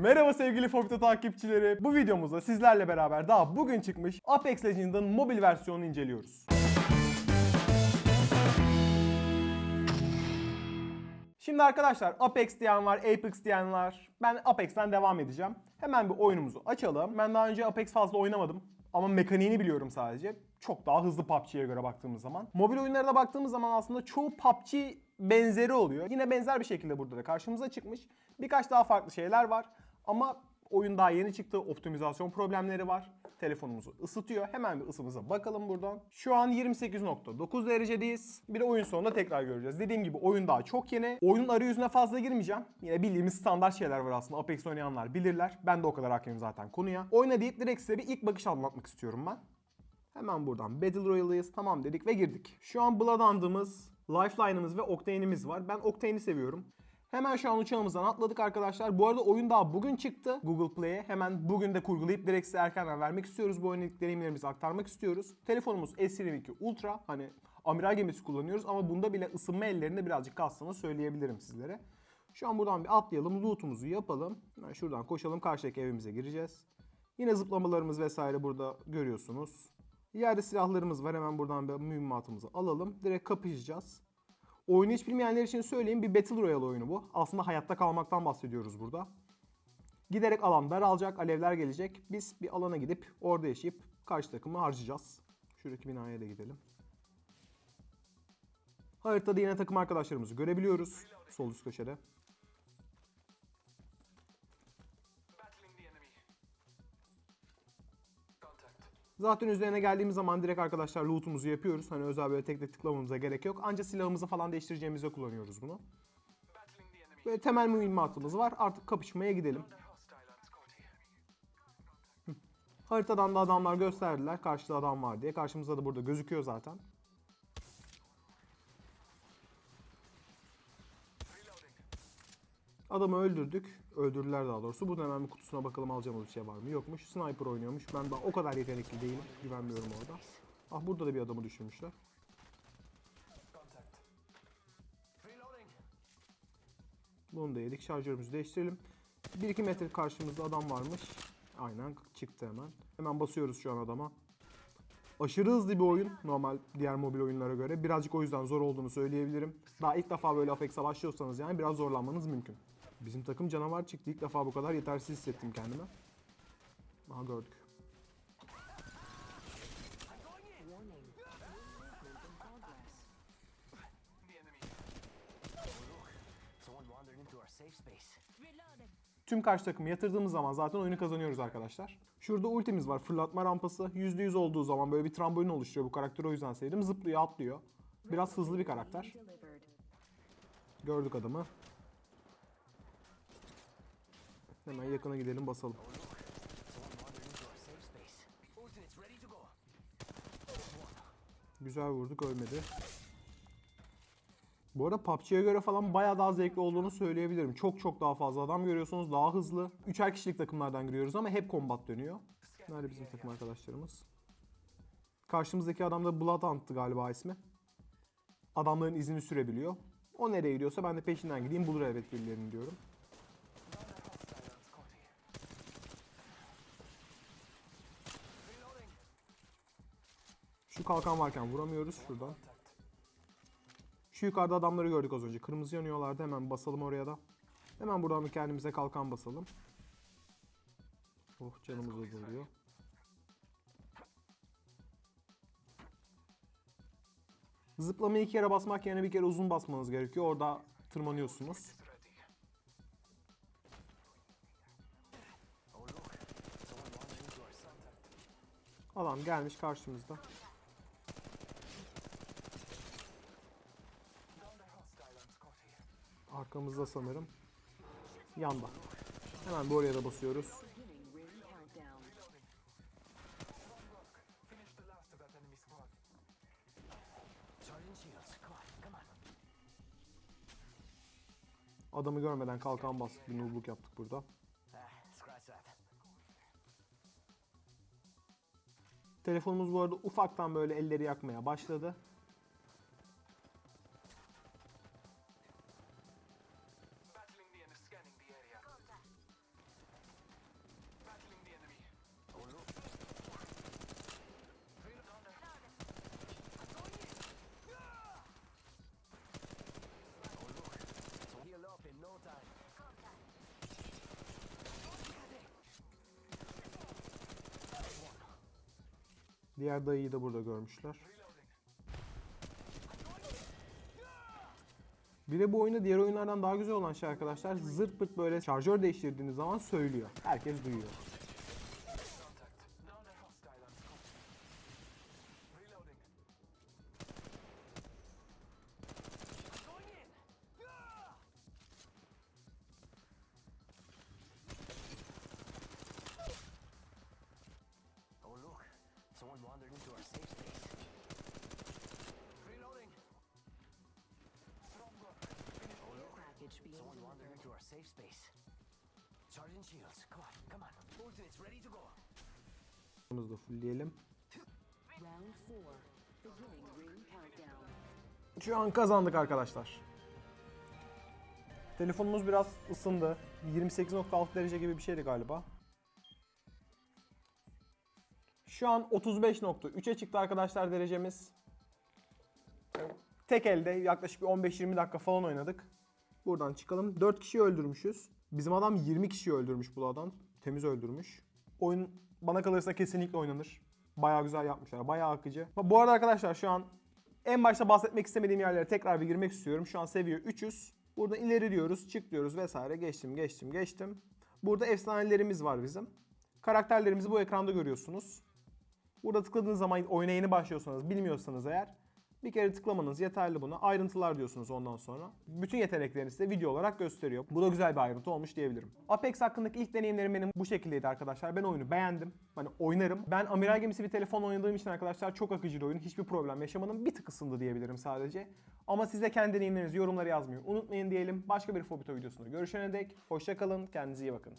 Merhaba sevgili Fobita takipçileri. Bu videomuzda sizlerle beraber daha bugün çıkmış Apex Legends'ın mobil versiyonunu inceliyoruz. Şimdi arkadaşlar Apex diyen var, Apex diyen var. Ben Apex'ten devam edeceğim. Hemen bir oyunumuzu açalım. Ben daha önce Apex fazla oynamadım. Ama mekaniğini biliyorum sadece. Çok daha hızlı PUBG'ye göre baktığımız zaman. Mobil oyunlara baktığımız zaman aslında çoğu PUBG benzeri oluyor. Yine benzer bir şekilde burada da karşımıza çıkmış. Birkaç daha farklı şeyler var. Ama oyun daha yeni çıktı. Optimizasyon problemleri var. Telefonumuzu ısıtıyor. Hemen bir ısımıza bakalım buradan. Şu an 28.9 derecedeyiz. Bir de oyun sonunda tekrar göreceğiz. Dediğim gibi oyun daha çok yeni. Oyunun arayüzüne fazla girmeyeceğim. Yine bildiğimiz standart şeyler var aslında. Apex oynayanlar bilirler. Ben de o kadar hakimim zaten konuya. Oyuna deyip direkt size bir ilk bakış anlatmak istiyorum ben. Hemen buradan Battle Royale'dayız. Tamam dedik ve girdik. Şu an Blood Hunt'ımız, Lifeline'ımız ve Octane'imiz var. Ben Octane'i seviyorum. Hemen şu an uçağımızdan atladık arkadaşlar. Bu arada oyun daha bugün çıktı Google Play'e. Hemen bugün de kurgulayıp direkt size erkenden vermek istiyoruz. Bu ilk deneyimlerimizi aktarmak istiyoruz. Telefonumuz S22 Ultra. Hani amiral gemisi kullanıyoruz ama bunda bile ısınma ellerinde birazcık kastığını söyleyebilirim sizlere. Şu an buradan bir atlayalım, loot'umuzu yapalım. Hemen şuradan koşalım, karşıdaki evimize gireceğiz. Yine zıplamalarımız vesaire burada görüyorsunuz. Yerde silahlarımız var. Hemen buradan bir mühimmatımızı alalım. Direkt kapışacağız. Oyunu hiç bilmeyenler için söyleyeyim. Bir Battle Royale oyunu bu. Aslında hayatta kalmaktan bahsediyoruz burada. Giderek alan daralacak, alevler gelecek. Biz bir alana gidip orada yaşayıp karşı takımı harcayacağız. Şuradaki binaya da gidelim. Haritada yine takım arkadaşlarımızı görebiliyoruz. Sol üst köşede. Zaten üzerine geldiğimiz zaman direkt arkadaşlar loot'umuzu yapıyoruz. Hani özel böyle tek tek tıklamamıza gerek yok. Ancak silahımızı falan değiştireceğimizde kullanıyoruz bunu. Böyle temel mühimmatımız var. Artık kapışmaya gidelim. Haritadan da adamlar gösterdiler. Karşıda adam var diye. Karşımızda da burada gözüküyor zaten. Adamı öldürdük. Öldürdüler daha doğrusu. Burada hemen bir kutusuna bakalım alacağımız bir şey var mı? Yokmuş. Sniper oynuyormuş. Ben daha o kadar yetenekli değilim. Güvenmiyorum orada. Ah burada da bir adamı düşürmüşler. Bunu da yedik. Şarjörümüzü değiştirelim. 1-2 metre karşımızda adam varmış. Aynen çıktı hemen. Hemen basıyoruz şu an adama. Aşırı hızlı bir oyun normal diğer mobil oyunlara göre. Birazcık o yüzden zor olduğunu söyleyebilirim. Daha ilk defa böyle Apex'e başlıyorsanız yani biraz zorlanmanız mümkün. Bizim takım canavar çıktı. İlk defa bu kadar yetersiz hissettim kendimi. Aha gördük. Tüm karşı takımı yatırdığımız zaman zaten oyunu kazanıyoruz arkadaşlar. Şurada ultimiz var. Fırlatma rampası. %100 olduğu zaman böyle bir trambolin oluşturuyor. Bu karakteri o yüzden sevdim. Zıplıyor, atlıyor. Biraz hızlı bir karakter. Gördük adamı. Hemen yakına gidelim basalım. Güzel vurduk ölmedi. Bu arada PUBG'ye göre falan bayağı daha zevkli olduğunu söyleyebilirim. Çok çok daha fazla adam görüyorsunuz. Daha hızlı. Üçer kişilik takımlardan giriyoruz ama hep combat dönüyor. Nerede bizim takım arkadaşlarımız? Karşımızdaki adam da Blood Hunt'tı galiba ismi. Adamların izini sürebiliyor. O nereye gidiyorsa ben de peşinden gideyim bulur elbet birilerini diyorum. Şu kalkan varken vuramıyoruz şuradan. Şu yukarıda adamları gördük az önce. Kırmızı yanıyorlardı. Hemen basalım oraya da. Hemen buradan kendimize kalkan basalım. Oh canımız azalıyor. Zıplamayı iki kere basmak yerine bir kere uzun basmanız gerekiyor. Orada tırmanıyorsunuz. Adam gelmiş karşımızda. Arkamızda sanırım. Yanda. Hemen bu oraya da basıyoruz. Adamı görmeden kalkan bastık. Bir noobluk yaptık burada. Telefonumuz bu arada ufaktan böyle elleri yakmaya başladı. Diğer dayıyı da burada görmüşler. Bir de bu oyunda diğer oyunlardan daha güzel olan şey arkadaşlar zırt pırt böyle şarjör değiştirdiğiniz zaman söylüyor. Herkes duyuyor. Safe space. Charging shields. Come on, come on. Ultimate's ready to go. Bunu da fullleyelim. Round four. Beginning ring countdown. Şu an kazandık arkadaşlar. Telefonumuz biraz ısındı. 28.6 derece gibi bir şeydi galiba. Şu an 35.3'e çıktı arkadaşlar derecemiz. Tek elde yaklaşık bir 15-20 dakika falan oynadık. Buradan çıkalım. 4 kişi öldürmüşüz. Bizim adam 20 kişi öldürmüş bu adam. Temiz öldürmüş. Oyun bana kalırsa kesinlikle oynanır. Bayağı güzel yapmışlar. Bayağı akıcı. Bu arada arkadaşlar şu an en başta bahsetmek istemediğim yerlere tekrar bir girmek istiyorum. Şu an seviye 300. Burada ileri diyoruz, çık diyoruz vesaire. Geçtim, geçtim, geçtim. Burada efsanelerimiz var bizim. Karakterlerimizi bu ekranda görüyorsunuz. Burada tıkladığınız zaman oyuna yeni başlıyorsanız, bilmiyorsanız eğer bir kere tıklamanız yeterli buna. Ayrıntılar diyorsunuz ondan sonra. Bütün yeteneklerini size video olarak gösteriyor. Bu da güzel bir ayrıntı olmuş diyebilirim. Apex hakkındaki ilk deneyimlerim benim bu şekildeydi arkadaşlar. Ben oyunu beğendim. Hani oynarım. Ben Amiral gemisi bir telefon oynadığım için arkadaşlar çok akıcı bir oyun. Hiçbir problem yaşamadım. Bir tık ısındı diyebilirim sadece. Ama siz de kendi deneyimlerinizi yorumlara yazmayı unutmayın diyelim. Başka bir Fobito videosunda görüşene dek. Hoşçakalın. Kendinize iyi bakın.